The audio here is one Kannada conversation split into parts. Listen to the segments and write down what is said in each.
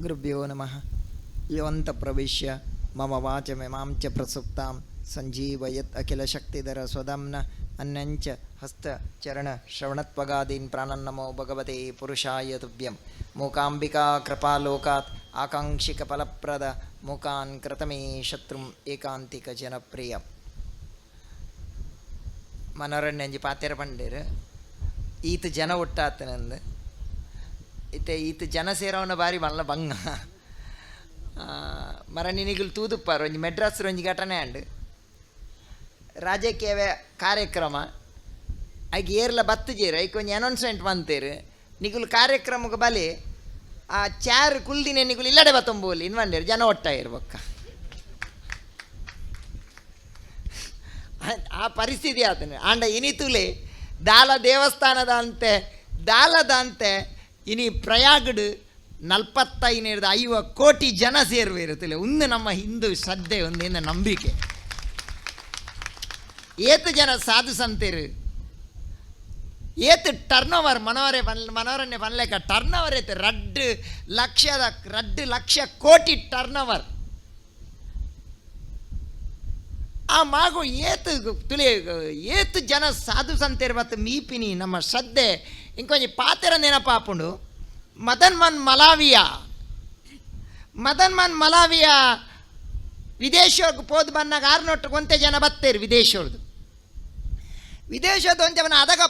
ಗುರುಭ್ಯೋ ನಮಃ ಯೋಂತ ಪ್ರವೇಶ್ಯ ಮಮ ವಾಚಮಿಮಾಂ ಚ ಪ್ರಸುಪ್ತಾಂ ಸಂಜೀವಯತ್ ಅಖಿಲ ಶಕ್ತಿಧರ ಸ್ವದಂನ ಅನ್ನಂಚ ಹಸ್ತ ಚರಣ ಶ್ರವಣತ್ವಗಾದೀನ್ ಪ್ರಾಣನ್ನಮೋ ಭಗವತೆ ಪುರುಷಾಯ ತುಭ್ಯಂ ಮೂಕಾಂಬಿಕಾ ಕೃಪಾಲೋಕಾತ್ ಆಕಾಂಕ್ಷಿಕ ಫಲಪ್ರದ ಮೂಕಾನ್ ಕೃತಮೇ ಶತ್ರುಂ ಏಕಾಂತಿಕ ಜನಪ್ರಿಯ ಮನೋರಣ್ಯಂಜಿ ಪಾತೆರ ಪಂಡೇರು ಈತ ಜನ ಒಟ್ಟಾತನಂದು ಇತ್ತೆ ಈತ ಜನ ಸೇರವನ ಬಾರಿ ಮಲ್ಲ ಬಂಗ ಮರ ನಿನಿಗುಲು ತೂದುಪ್ಪಾರ, ಒಂಜಿ ಮೆಡ್ರಾಸ್ ಒಂಜಿ ಘಟನೆ ಅಂಡ್ ರಾಜಕೀಯ ಕಾರ್ಯಕ್ರಮ. ಐಕ್ ಏರ್ಲ ಬತ್ತುಜೇರು ಐಕ್ ಒಂಜಿ ಅನೌನ್ಸ್ಮೆಂಟ್ ಮಂತೇರು. ನಿಗುಲು ಕಾರ್ಯಕ್ರಮಕ್ಕೆ ಬಲಿ, ಆ ಚಾರ್ ಕುಲ್ದಿನ ನಿಗುಲು ಇಲ್ಲಡೆ ಬತ್ತೊಂಬೋಲಿ ಇನ್ವಂಡೇರು ಜನ ಒಟ್ಟ ಇರ್ಬಕ್ಕ. ಆ ಪರಿಸ್ಥಿತಿ ಆತನು. ಆಂಡ ಇನಿತುಲೆ ದಾಲ ದೇವಸ್ಥಾನದ ಅಂತೆ, ದಾಲದ ಅಂತೆ ಇನಿ ಪ್ರಯಾಗಡು ನಲ್ಪತ್ತೈನೇರ್ದು ಐವ ಕೋಟಿ ಜನ ಸೇರುವಿರುತ್ತಿಲ್ಲ ಒಂದು ನಮ್ಮ ಹಿಂದೂ ಶ್ರದ್ಧೆ, ಒಂದೇನ ನಂಬಿಕೆ. ಏತು ಜನ ಸಾಧು ಸಂತೇರು? ಏತು ಟರ್ನ್ ಓವರ್ ಮನೋರೆ ಬನ್ ಮನೋರನ್ನೇ ಬನ್ಲೇಕ ಟರ್ನ್ ಓವರ್ ಏತು ರಡ್ಡು ಲಕ್ಷದ, ರಡ್ಡು ಲಕ್ಷ ಕೋಟಿ ಟರ್ನ್ ಓವರ್ ಆ ಮಾಗು ಏತು ತುಳಿ ಏತು ಜನ ಸಾಧು ಸಂತೇರು ಮತ್ತು ಮೀಪಿನಿ ನಮ್ಮ ಶ್ರದ್ಧೆ. ಇಂಕೊಂಜಿ ಪಾತೆರ ನೆನಪಾಪುಂಡು. ಮದನ್ ಮನ್ ಮಲಾವಿಯ. ಮದನ್ ಮನ್ ಮಲಾವಿಯ ವಿದೇಶಕ್ಕೆ ಪೋದು ಬಂದಾಗ ಆರ್ನೊಟ್ಟು ಗೊಂತೆ ಜನ ಬತ್ತೇರು ವಿದೇಶವ್ರದ್ದು ವಿದೇಶದ ಒಂಚವನ ಅದಗ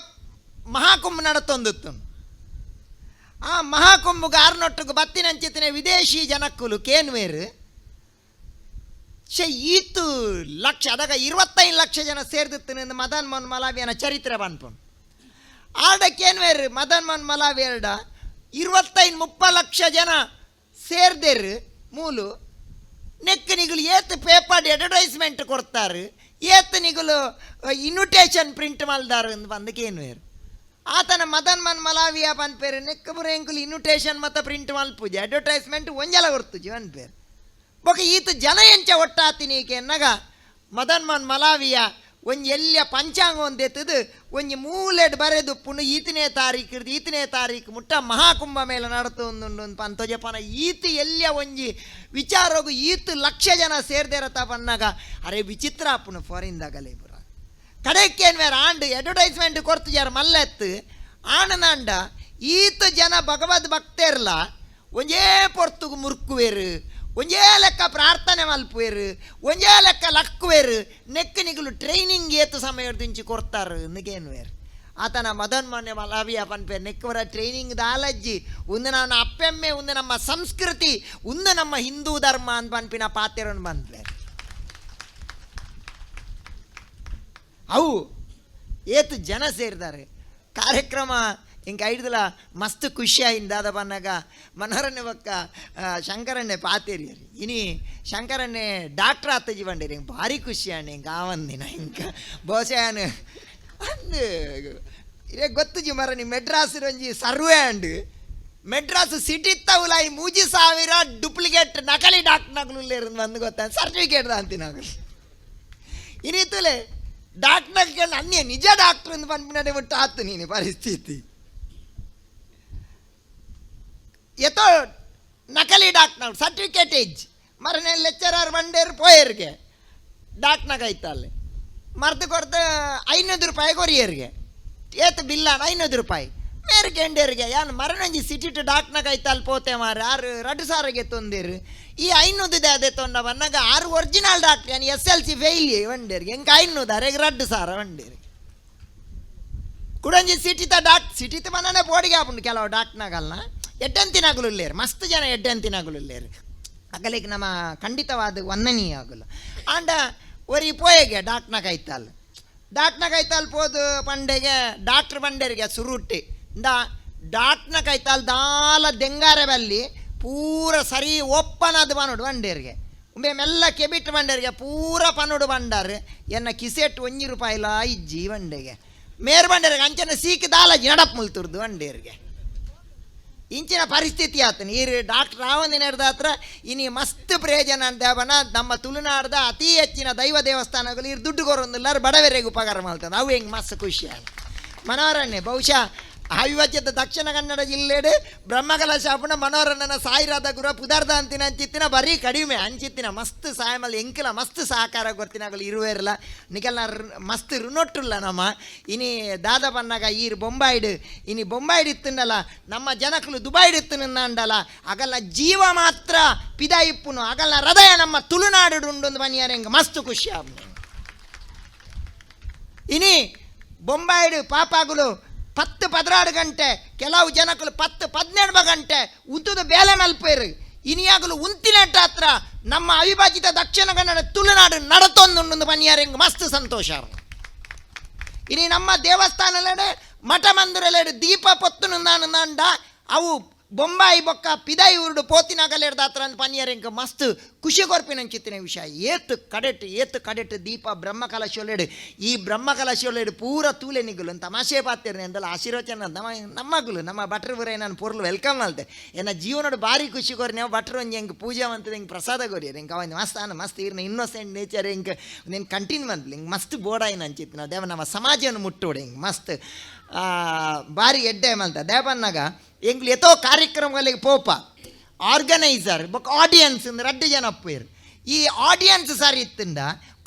ಮಹಾಕುಂಭ ನಡತೊಂದಿತ್ತು ಆ ಮಹಾಕುಂಭಗೆ ಆರ್ನೊಟ್ಟಿಗೆ ಬತ್ತಿನಂಚಿತ್ತಿನ ವಿದೇಶಿ ಜನಕ್ಕುಲು ಕೇನ್ವೇರು. ಶೇ ಈತು ಲಕ್ಷ ಅದಾಗ ಇರುವತ್ತೈದು ಲಕ್ಷ ಜನ ಸೇರ್ದಿತ್ತು ಮದನ್ ಮೋಹನ್ ಮಲಾವಿಯನ ಚರಿತ್ರೆ ಬಂದ್ಪುಂಡು ಆಡಕ್ಕೇನ್ವೇರು ಮದನ್ ಮೋಹನ್ ಮಲಾವಿಯರ್ಡ ಇರುವತ್ತೈದು ಮುಪ್ಪ ಲಕ್ಷ ಜನ ಸೇರ್ದೇರು ಮೂಲು. ನಿಗುಲು ಏತ್ ಪೇಪರ್ ಅಡ್ವರ್ಟೈಸ್ಮೆಂಟ್ ಕೊಡ್ತಾರೆ, ಏತ್ ನಿಗುಲು ಇನ್ವಿಟೇಷನ್ ಪ್ರಿಂಟ್ ಮಲ್ದಾರ ಬಂದಕ್ಕೇನ್ವೇರು. ಆತನ ಮದನ್ ಮನ್ ಮಲಾವಿಯ ಪನ್ಪೇರು ನೆಕ್ಕ ಬುರ ಎಂಕುಲು ಇನ್ವಿಟೇಷನ್ ಮತ್ತು ಪ್ರಿಂಟ್ ಮಲ್ಪುಜಿ ಅಡ್ವರ್ಟೈಸ್ಮೆಂಟ್ ಒಂಜಲ ಕೊಡ್ತುಜಿ ಪನ್ಪೇರು ಬೊಕ ಈತ ಜನ ಎಂಚ ಒಟ್ಟಾತಿನೀಕೆ ಎನ್ನಗ, ಮದನ್ ಮನ್ ಮಲಾವಿಯ ಒಂಜಿ ಎಲ್ಲಿಯ ಪಂಚಾಂಗ ಒಂದೆತ್ತದು, ಒಂಜಿ ಮೂಲೆಡ್ ಬರೆದು ಪುನಃ ಈತನೇ ತಾರೀಕು ಈತನೇ ತಾರೀಕು ಮುಟ್ಟ ಮಹಾಕುಂಭ ಮೇಲೆ ನಡತು ಒಂದು ಪಂತಜಪನ ಈತ ಎಲ್ಲಿಯ ಒಂಜಿ ವಿಚಾರಗು ಈತ ಲಕ್ಷ ಜನ ಸೇರ್ದೇರತ ಪನ್ನಗ, ಅರೆ ವಿಚಿತ್ರ ಪುನು ಫಾರಿನ್ದಾಗಲೇ ಪುರ ಕಡೆಕ್ಕೇನು ಬೇರೆ ಆಂಡ್ ಅಡ್ವರ್ಟೈಸ್ಮೆಂಟ್ ಕೊರ್ತು ಜಾರ ಮಲ್ಲೆತ್ತು, ಆಣನಾಂಡ ಈತ ಜನ ಭಗವದ್ ಭಕ್ತೇರ್ಲ, ಒಂಜೇ ಪೊರ್ತುಗು ಮುರುಕುವೇರು. ಒಂಜೇ ಲೆಕ್ಕ ಪ್ರಾರ್ಥನೆ ಮಲ್ಪುವೆರ್ ಒಂಜೇ ಲೆಕ್ಕ ಲಕ್ಕುವೇರು ನೆಕ್ ನಿಗುಲು ಟ್ರೈನಿಂಗ್ ಏತು ಸಮಯ ದಿಂಚಿ ಕೊಡ್ತಾರೆ ನಿಗೇನು ವೇರು ಆತನ ಮದನ್ ಮೊನ್ನೆ ಮಲಾವಿಯ ಪನ್ಪೆ ನೆಕ್ಕವರ ಟ್ರೈನಿಂಗ್ ದಾಲಜ್ಜಿ ಒಂದು ನನ್ನ ಅಪ್ಪೆಮ್ಮೆ ಒಂದು ನಮ್ಮ ಸಂಸ್ಕೃತಿ ಒಂದು ನಮ್ಮ ಹಿಂದೂ ಧರ್ಮ ಅಂತ ಪನ್ಪಿನ ಪಾತ್ರೆಯನ್ನು ಬಂದ್ವೆ. ಅವು ಏತು ಜನ ಸೇರಿದ್ದಾರೆ ಕಾರ್ಯಕ್ರಮ ಹಿಂಗೆ ಐಡ್ದಲ ಮಸ್ತ್ ಖುಷಿಯಾಯಿಂದ ದಾದ ಬನ್ನಾಗ ಮನೋರಣ್ಯ ಬಕ್ಕ ಶಂಕರಣ್ಣೆ ಪಾತೇರಿಯರಿ ಇನಿ ಶಂಕರಣ್ಣೆ ಡಾಕ್ಟರ್ ಆತಜಿ ಬಂಡೇರಿ ಹಿಂಗೆ ಭಾರಿ ಖುಷಿ ಅಣ್ಣ ಹಿಂಗೆ ಆವಂದಿನ, ಹಿಂಗೆ. ಬಹುಶಃ ಅಂದು ಇದೇ ಮರನಿ ಮರ ನೀ ಒಂಜಿ ಸರ್ವೆ ಅಂಡ್ ಮೆಡ್ರಾಸ್ ಸಿಟಿ ಈ ಮೂಜಿ ಸಾವಿರ ಡೂಪ್ಲಿಕೇಟ್ ನಕಲಿ ಡಾಕ್ಟರ್ ನಗಲು ಬಂದು ಗೊತ್ತ? ಸರ್ಟಿಫಿಕೇಟ್ ಅಂತಿನಾಗಲು ಇನಿತುಲೆ ಡಾಕ್ಟರ್ ಕೇಳಿ ಅನ್ನೇ ನಿಜ ಡಾಕ್ಟರ್ ಅಂತ ಪನ್ಪಿನಡೆ ಬಿಟ್ಟು ಆತು ನೀನು ಪರಿಸ್ಥಿತಿ. ಎತ್ತೋ ನಕಲಿ ಡಾಕ್ಟರ್ ಸರ್ಟಿಫಿಕೇಟ್ ಏಜ್ ಮರನೆ ಲೆಕ್ಚರರ್ ಮಂಡೇರ್ ಪೋಯರ್ಗೆ ಡಾಕ್ಟ್ನಾಗ ಅಲ್ಲಿ. ಮರ್ದು ಕೊಡ್ದು ಐನೂರು ರೂಪಾಯಿ ಕೊರಿಯರ್ಗೆ. ಏತ್ ಬಿಲ್ಲ ಐನೂರು ರೂಪಾಯಿ. ಮೇರೆ ಕೆಂಡೇರಿಗೆ ಯಾನ್ ಮರನಂಜಿ ಸಿಟಿ ಟು ಡಾಕ್ಟ್ನಾಗ ಐತಲ್ಲಿ ಪೋತೆ ಮಾರ ಆರು ರಡ್ಡು ಸಾರಿಗೆ ತೊಂದಿರು. ಈ ಐನೂದು ಅದೇ ತೊಂಡ ಬಂದಾಗ ಆರು ಒರಿಜಿನಲ್ ಡಾಕ್ಟರ್ ಯಾನ್ ಎಸ್ ಎಲ್ ಸಿ ಫೇಲ್ ವಂಡೇರಿಗೆ ಹೆಂಗೆ ಐನೂರು ಅರೆಗೆ ರಡ್ಡು ಸಾರ ವಂಡೇರಿ ಕುಡಂಜಿ ಸಿಟಿತ ಡಾಕ್ ಸಿಟಿತ ಮನನೇ ಬೋಡಿಗೆ ಆಪುಂಡು ಕೆಲವು ಡಾಕ್ಟ್ನಾಗಲ್ಲ ಎಡ್ಡಂತಿನಾಗಲು ಇಲ್ಲೇರು ಮಸ್ತ್ ಜನ ಎಡ್ಡಂತಿನಾಗಲು ಇಲ್ಲೇರು ಅಗಲಿಗೆ ನಮ್ಮ ಖಂಡಿತವಾದ ವಂದನೀಯ ಆಗಲು ಆಂಡ ಒರಿ ಪೋಯೆಗೆ ಡಾಕ್ಟ್ನಾಗ ಐತಲ್ಲ ಡಾಕ್ಟ್ನಾಗ ಐತಲ್ ಪೋದು ಪಂಡೆಗೆ ಡಾಕ್ಟ್ರ್ ಬಂಡೇರಿಗೆ ಸುರುಟ್ಟಿ ಡಾ ಡಾಕ್ಟ್ನಾಗ ಐತಲ್ ದಾಲ ದೆಂಗಾರೆ ಬಲ್ಲಿ ಪೂರ ಸರಿ ಒಪ್ಪನದ ಪನುಡು ಬಂಡೇರಿಗೆ ಉಂಬೆ ಮೆಲ್ಲ ಕೆಬಿಟ್ ಬಂಡೇರಿಗೆ ಪೂರ ಪನುಡು ಬಂಡಾರು ಎನ್ನ ಕಿಸೆಟ್ ಒಂಜಿ ರೂಪಾಯಿಲ ಇಜ್ಜಿ ಬಂಡೆಗೆ ಮೇರ್ ಬಂಡೇರಿಗೆ ಅಂಚನೆ ಸೀಕ್ ದಾಲಜಿ ನಡಪ್ ಮುಲ್ತುರ್ದು ಬಂಡೇರಿಗೆ ಇಂಚಿನ ಪರಿಸ್ಥಿತಿ ಆತನ. ಈ ಡಾಕ್ಟರ್ ರಾವಂದಿನ ಹತ್ರ ಇನಿ ಮಸ್ತ್ ಪ್ರಯೋಜನ ಬನ ನಮ್ಮ ತುಳುನಾಡ್ದ ಅತಿ ಹೆಚ್ಚಿನ ದೈವ ದೇವಸ್ಥಾನಗಳು ಇರ್ ದುಡ್ಡು ಕೊರೊಂದಿಲ್ಲ ಬಡವರಿಗೆ ಉಪಕಾರ ಮಾಡ್ತದೆ ಅವು ಹೆಂಗೆ ಮಸ್ತ್ ಖುಷಿ ಆಗ ಮನೋರಣ್ಯ, ಬಹುಶಃ ಅವಿಭಜ್ಯದ ದಕ್ಷಿಣ ಕನ್ನಡ ಜಿಲ್ಲೆಡೆ ಬ್ರಹ್ಮಕಲಶಾಪುನ ಮನೋರಂಜನ ಸಾಯಿರಾದ ಗುರು ಪುದಾರ್ಥ ಅಂತಿನ ಅಂಚಿತ್ತಿನ ಬರೀ ಕಡಿಮೆ ಅಂಚಿತ್ತಿನ ಮಸ್ತ್ ಸಾಯಮಲ್ಲಿ ಎಂಕಿಲ ಮಸ್ತ್ ಸಹಕಾರ ಗೊತ್ತಿನಾಗಲು ಇರುವೇರಲ್ಲ ನಿಕಲ್ನ ಮಸ್ತ್ ರುನೊಟ್ಟುಲ್ಲ ನಮ್ಮ. ಇನಿ ದಾದ ಪನ್ನಗ ಈರ್ ಬೊಂಬಾಯ್ಡು, ಇನಿ ಬೊಂಬಾಯ್ಡು ಇತ್ತುಂಡಲ್ಲ ನಮ್ಮ ಜನಕ್ಕಲು ದುಬೈಡ್ ಇತ್ತು ಅಂಡಲ್ಲ ಅಗಲ್ಲ ಜೀವ ಮಾತ್ರ ಪಿದ ಇಪ್ಪುನು ಅಗಲ್ಲ ಹೃದಯ ನಮ್ಮ ತುಳುನಾಡು ಉಂಡು ಬನ್ನಿಯಾರ ಹೆಂಗೆ ಮಸ್ತ್ ಖುಷಿ ಆಗ ಇನಿ ಬೊಂಬಾಯಿಡು ಪಾಪಾಗುಲು ಪತ್ತು ಪದಿನಾರು ಗಂಟೆ, ಕೆಲವು ಜನಕಲು ಪತ್ತು ಪದಿನೆಂಟು ಗಂಟೆ, ಉಂತದ ಬೇಲೆ ಮಲ್ಪೇರು. ಇನಿಯಾಗಲು ಉಂತಿನಟ್ಟ ಹತ್ರ ನಮ್ಮ ಅವಿಭಾಜಿತ ದಕ್ಷಿಣ ಕನ್ನಡ ತುಳುನಾಡು ನಡತೊಂದು ಬನ್ನಿಯಾರ ಮಸ್ತ್ ಸಂತೋಷ. ಇನಿ ನಮ್ಮ ದೇವಸ್ಥಾನಲೆಡೆ ಮಠ ಮಂದಿರಲೆಡೆ ದೀಪ ಪೊತ್ತು ನಂಡ ಅವು ಬೊಂಬಾಯಿ ಬೊಕ್ಕ ಪಿದಾಯಿ ಉರುಡು ಪೋತಿನಾಗಲೆಡ್ದ ಹತ್ರ ಅಂತ ಪನ್ನಿಯರೆಂಕ ಮಸ್ತ್ ಖುಷಿ ಕೊರ್ಪಿನ ಚಿತ್ತಿನ ವಿಷಯ. ಏತ್ ಕಡೆಟ್ ಏತ್ ಕಡೆಟ್ ದೀಪ ಬ್ರಹ್ಮ ಕಲಶೋಲೆಡು ಈ ಬ್ರಹ್ಮ ಕಲಶೋಲೆಡು ಪೂರ ತೂಲೆ ನಿಗುಲು. ತಮಾಷೆ ಪಾತಿರ್ನೆ ಎಂದಲ್ಲ ಆಶೀರ್ವಚನ ನಮ್ಮ, ನಮ್ಮಗುಲು, ನಮ್ಮ ಭಟ್ರು ಬರ ನಾನು ಪೂರ್ಲು ವೆಲ್ಕಮ್ ಅಲ್ತೆ ಎನ್ನ ಜೀವನೋಡು ಭಾರಿ ಖುಷಿ ಕೊರಿ ನಾವು ಭಟ್ರು ಒಂಜಿ ಹೆಂಗೆ ಪೂಜೆ ಮಂತದ ಹಿಂಗೆ ಪ್ರಸಾದ ಕೊರಿ ಹಿಂಗ ಅವ ಮಸ್ತ್ ಅನ್ನ ಮಸ್ತ್ ಇರ್ನ. ಇನ್ನೊಸೆಂಟ್ ನೇಚರ್ ಹಿಂಗೆ ನೀನು ಕಂಟಿನ್ಯೂ ಅಂದ್ಲಿ ಹಿಂಗೆ ಮಸ್ತ್ ಬೋಡಾಯಿನ ಅಂಚಿತ್ತು ನಾವು ದೇವ ನಮ್ಮ ಸಮಾಜವನ್ನು ಮುಟ್ಟೋಡು. ಹಿಂಗೆ ಮಸ್ತ್ ಭಾರಿ ಎಡ್ಡೆ ಮಂತ ದೇವನ್ನಾಗ ಎಂಗ್ಲು ಎತ್ತೋ ಕಾರ್ಯಕ್ರಮಗಳಿಗೆ ಪೋಪ. ಆರ್ಗನೈಸರ್ ಬೊಕ್ಕ ಆಡಿಯನ್ಸ್ ರಡ್ಡು ಜನ ಅಪ್ಪೇರು. ಈ ಆಡಿಯನ್ಸ್ ಸರಿ ಇತ್ತಂಡ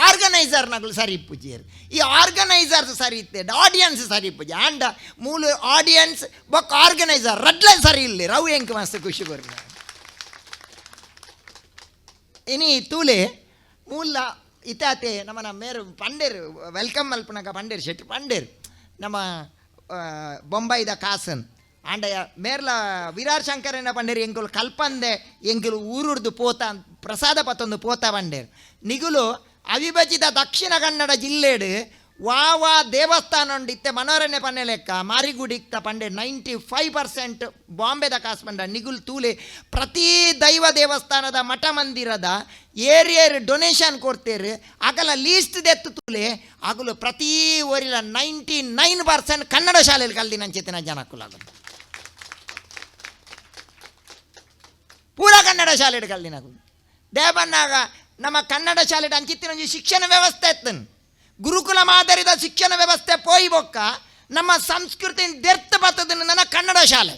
ಆರ್ಗನೈಸರ್ ನಗಲು ಸರಿ ಇಪ್ಪುಜೇರು. ಈ ಆರ್ಗನೈಸರ್ಸ್ ಸರಿ ಇತ್ತೇಡ ಆಡಿಯನ್ಸ್ ಸರಿ ಇಪ್ಪುಜಿ. ಆಂಡ ಮೂಲು ಆಡಿಯನ್ಸ್ ಬೊಕ್ಕ ಆರ್ಗನೈಸರ್ ರಡ್ಲೆ ಸರಿ ಇಲ್ಲಿ. ರವು ಎಂಕ್ ಮಸ್ತ್ ಖುಷಿ ಕೊರ್ನ ಇನಿ ತೂಲೆ ಮೂಲ ಇತಾತೆ ನಮ್ಮನ ಮೇರು ಪಂಡೇರು ವೆಲ್ಕಮ್ ಮಲ್ಪನಗ ಪಂಡೇರು ಶೆಟ್ಟಿ ಪಂಡೇರು. ನಮ್ಮ ಆ, ಬೊಂಬೈದ ಕಾಸನ್. ಆಂಡ ಮೇರ್ಲ ವಿರಾರ್ ಶಂಕರನ ಪಂಡೇರು ಎಂಕುಲು ಕಲ್ಪಂದೆ ಎಂಕುಲು ಊರುರ್ದು ಪೋತ, ಪ್ರಸಾದ ಪತ್ತೊಂದು ಪೋತ ಪಂಡೇರು. ನಿಗುಲು ಅವಿಭಜಿತ ದಕ್ಷಿಣ ಕನ್ನಡ ಜಿಲ್ಲೆಡು ವಾವ ದೇವಸ್ಥಾನ ಉಂಡು ಇತ್ತೆ ಮನೋರಂಜನೆ ಪನ್ನೆ ಲೆಕ್ಕ. ಮಾರಿಗುಡಿಕ್ತ ಪಂಡೆ ನೈಂಟಿ ಫೈವ್ ಪರ್ಸೆಂಟ್ ಬಾಂಬೆದ ಕಾಸ್ಪಂಡ ನಿಗುಲ್ ತೂಲೆ. ಪ್ರತಿ ದೈವ ದೇವಸ್ಥಾನದ ಮಠ ಮಂದಿರದ ಏರಿಯರ್ ಡೊನೇಷನ್ ಕೊಡ್ತೇರು. ಆಗಲ ಲೀಸ್ಟ್ ದೆತ್ತು ತೂಲೆ. ಆಗಲು ಪ್ರತಿ ಊರಿಲ ನೈಂಟಿ ನೈನ್ ಪರ್ಸೆಂಟ್ ಕನ್ನಡ ಶಾಲೆಯಲ್ಲಿ ಕಲ್ದಿನ ಅಂಚೆತಿನ ಜನಕ್ಕುಲಾಗ ಪೂರ ಕನ್ನಡ ಶಾಲೆ ಕಲ್ದಿನ ದೇವನ್ನಾಗ ನಮ್ಮ ಕನ್ನಡ ಶಾಲೆ ಅಂಚಿತ್ತಿನ ಶಿಕ್ಷಣ ವ್ಯವಸ್ಥೆ ಇತ್ತನ್. ಗುರುಕುಲ ಮಾದರಿದ ಶಿಕ್ಷಣ ವ್ಯವಸ್ಥೆ ಪೋಯಿ ಬೊಕ್ಕ ನಮ್ಮ ಸಂಸ್ಕೃತಿ ದೆರ್ತ ಬರ್ತದ ನನ್ನ ಕನ್ನಡ ಶಾಲೆ.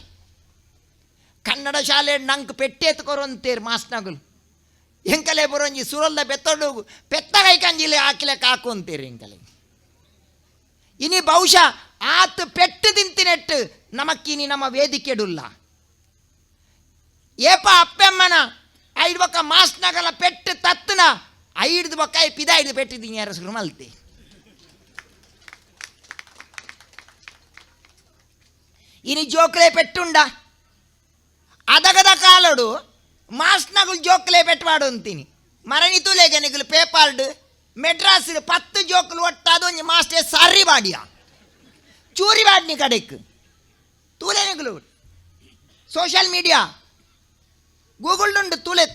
ಕನ್ನಡ ಶಾಲೆ ನಂಗೆ ಪೆಟ್ಟೇತ್ ಎತ್ಕೊರು ಅಂತೇರು ಮಾಸ್ನಗುಲು. ಎಂಕಲೆ ಬರೋಂಜಿ ಸುರಲ್ಲ ಬೆತ್ತೊಡು ಪೆತ್ತ ಕೈಕಂಜಿಲೆ ಹಾಕಿಲೆ ಕಾಕು ಅಂತೀರಿ ಎಂಕಲೆ ಇನಿ ಬಹುಶಃ ಆತ ಪೆಟ್ಟು ತಿಂತಿನೆಟ್ಟು ನಮಕ್ಕಿನಿ ನಮ್ಮ ವೇದಿಕೆಡುಲ್ಲ. ಏಪ ಅಪ್ಪೆಮ್ಮನ ಐದು ಬೊಕ್ಕ ಮಾಸ್ನಗಲ ಪೆಟ್ಟು ತತ್ತನ ಐದು ಬೊಕ್ಕ ಪಿದ ಐದು ಪೆಟ್ಟಿದ್ದೀನಿ ಯಾರು ಮಲ್ತೆ ಇನಿ జోకులే ಪೆಟ್ಟುಂಡ ಅದಗದ ಕಾಲಡು మాస్నగులు జోకులే ಪೆಟ್ವಾಡು తిని మరణితులే గనికులు పేపాల్డ్ ಪೇಪರ್ಡ್ ಮೆಡ್ರಾಸ್ ಪತ್ತು ಜೋಕುಲು ಒಟ್ಟಾದ ಮಾಸ್ಟರ್ ಸಾರಿ ಬಾಡಿಯ ಚೂರಿ ಬಾಡ್ನಿ ಕಡೆಕ್ ತೂಲೆ ನಿಗುಲು ಸೋಷಿಯಲ್ ಮೀಡಿಯಾ ಗೂಗಲ್ ಉಂಡು ತುಳೆ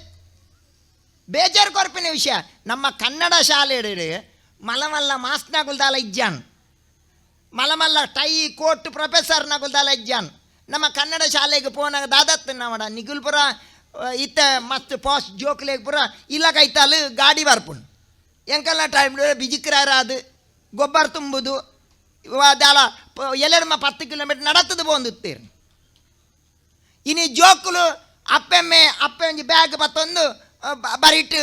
ಬೇಜಾರು ಕೊರ್ಪಿನ ವಿಷಯ ನಮ್ಮ ಕನ್ನಡ ಶಾಲೆ ಮಲಮಲ್ಲ ಮಾಸ್ನಗುಲ್ದಾಲ ಇಜ್ಜಾನ್ ಮಲಮಲ್ಲ ಟೈ ಕೋಟ್ ಪ್ರೊಫೆಸರ್ ನಗುಲ್ದಾಲ ಇಜ್ಜಾನ್ ನಮ್ಮ ಕನ್ನಡ ಶಾಲೆಗೆ ಪೋನಾಗ ದಾದತ್ ನಮಡ ನಿಗುಲ್ಪುರ ಇತ್ತ ಮಸ್ತ್ ಪಾಸ್ ಜೋಕ್ಲೆಗ್ ಪುರ ಇಲ್ಲ ಕೈತಾಲು ಗಾಡಿ ಬರ್ಪುಣ್ ಎಂಕಲ್ಲ ಟೈಮ್ ಬಿಜಿಕ್ರಾರ ಅದು ಗೊಬ್ಬರ ತುಂಬುದು ದಾಲ ಎಲ್ಲೆಡಮ ಪತ್ತು ಕಿಲೋಮೀಟರ್ ನಡತದು ಪೋಂದುತ್ತೇರು ಇನಿ ಜೋಕುಲು ಅಪ್ಪೆಮ್ಮೆ ಅಪ್ಪೆ ಒಂಜಿ ಬ್ಯಾಗ್ ಪತ್ತೊಂದು ಆ, ಬ- ಬರಿಟ್